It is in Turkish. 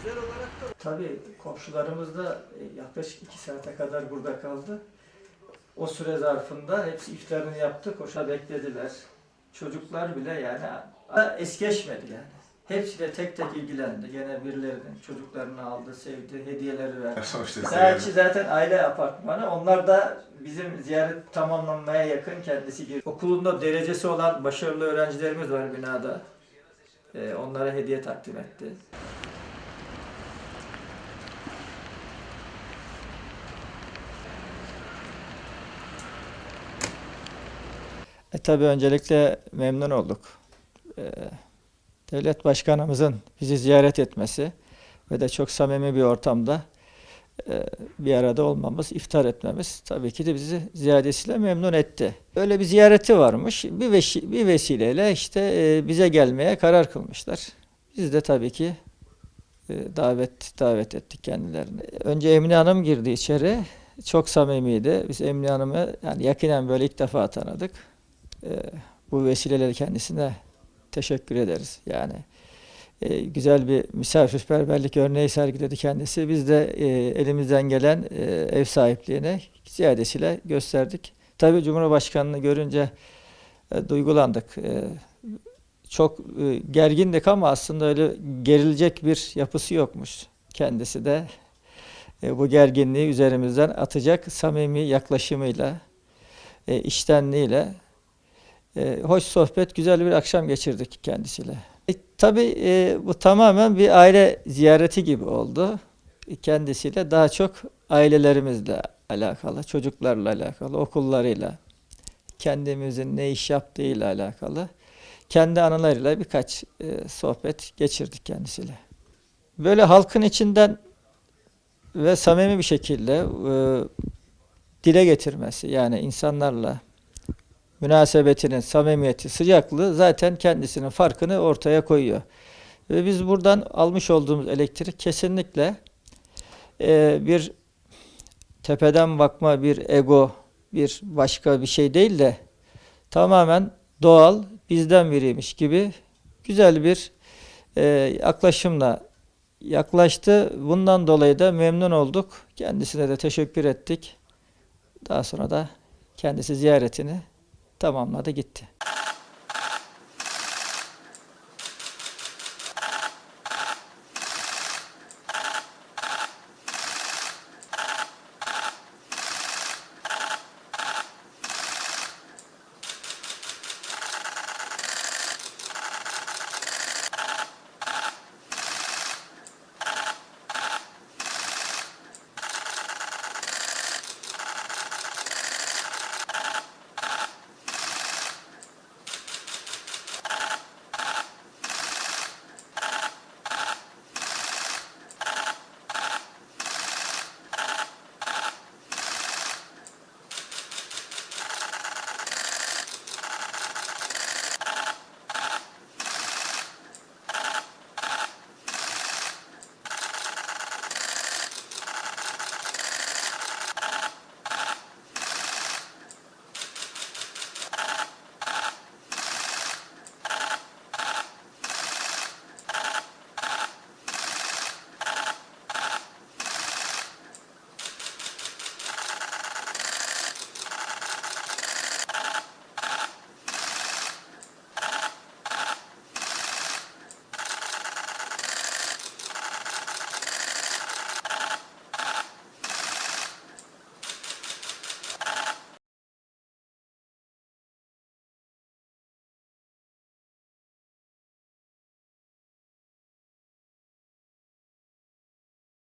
özel olarak da Tabii komşularımız da e, yaklaşık iki saate kadar burada kaldı. O süre zarfında hepsi iftarını yaptı, koşa beklediler. Çocuklar bile yani es geçmedi yani. Hepsiyle tek tek ilgilendi. Gene birilerinin çocuklarını aldı, sevdi, hediyeleri verdi. Saatçi zaten aile apartmanı. Onlar da bizim ziyaret tamamlanmaya yakın kendisi girdi. Okulunda derecesi olan başarılı öğrencilerimiz var binada. Ee, onlara hediye takdim etti. E, tabii öncelikle memnun olduk. E, devlet başkanımızın bizi ziyaret etmesi ve de çok samimi bir ortamda e, bir arada olmamız, iftar etmemiz tabii ki de bizi ziyadesiyle memnun etti. Öyle bir ziyareti varmış. Bir, veşi- bir vesileyle işte e, bize gelmeye karar kılmışlar. Biz de tabii ki e, davet davet ettik kendilerini. Önce Emine Hanım girdi içeri. Çok samimiydi. Biz Emine Hanım'ı yani yakinen böyle ilk defa tanıdık. E, bu vesileyle kendisine teşekkür ederiz. Yani e, güzel bir misafirperverlik örneği sergiledi kendisi. Biz de e, elimizden gelen e, ev sahipliğini ziyadesiyle gösterdik. Tabii Cumhurbaşkanı'nı görünce e, duygulandık. E, çok e, gergindik ama aslında öyle gerilecek bir yapısı yokmuş. Kendisi de e, bu gerginliği üzerimizden atacak samimi yaklaşımıyla, e, iştenliğiyle e, hoş sohbet, güzel bir akşam geçirdik kendisiyle. E, tabii e, bu tamamen bir aile ziyareti gibi oldu. E, Kendisiyle daha çok ailelerimizle alakalı, çocuklarla alakalı, okullarıyla, kendimizin ne iş yaptığıyla alakalı, kendi anılarıyla birkaç e, sohbet geçirdik kendisiyle. Böyle halkın içinden ve samimi bir şekilde e, dile getirmesi, yani insanlarla münasebetinin samimiyeti, sıcaklığı zaten kendisinin farkını ortaya koyuyor. Ve biz buradan almış olduğumuz elektrik kesinlikle e, bir tepeden bakma, bir ego, bir başka bir şey değil de tamamen doğal, bizden biriymiş gibi güzel bir e, yaklaşımla yaklaştı. Bundan dolayı da memnun olduk. Kendisine de teşekkür ettik. Daha sonra da kendisi ziyaretini tamamladı gitti.